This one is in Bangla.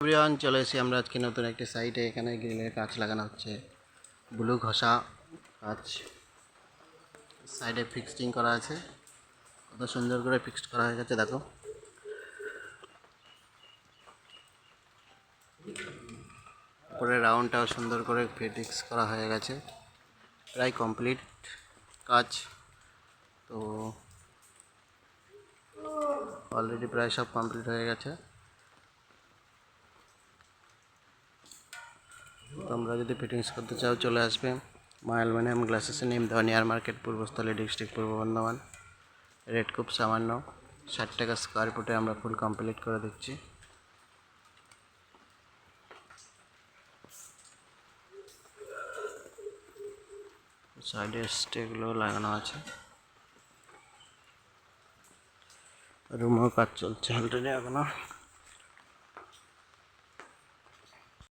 এভরিওয়ান, চলে এসেছি আমরা আজকে নতুন একটি সাইটে এখানে গ্রিলের কাজ লাগানো হচ্ছে। ব্লু ঘষা কাজ সাইডে ফিক্সটিং করা আছে। কত সুন্দর করে ফিক্সড করা হয়ে গেছে, দেখো। উপরে রাউন্ডটাও সুন্দর করে ফিটিক্স করা হয়ে গেছে। প্রায় কমপ্লিট কাজ। তো অলরেডি প্রায় সব কমপ্লিট হয়ে গেছে। তোমরা যদি ফিটিংস করতে চাও, চলে আসবে। মা অ্যালুমিনিয়াম গ্লাসেসে নেম দেওয়া near market Purbasthali district Purba Bardhaman. Rate খুব সামান্য। ষাট টাকা স্কোয়ার ফুটে আমরা ফুল কমপ্লিট করে দিচ্ছি। সাইডে স্টেগুলো লাগানো আছে। রুমও কাজ চলছে অলরেডি এখনও।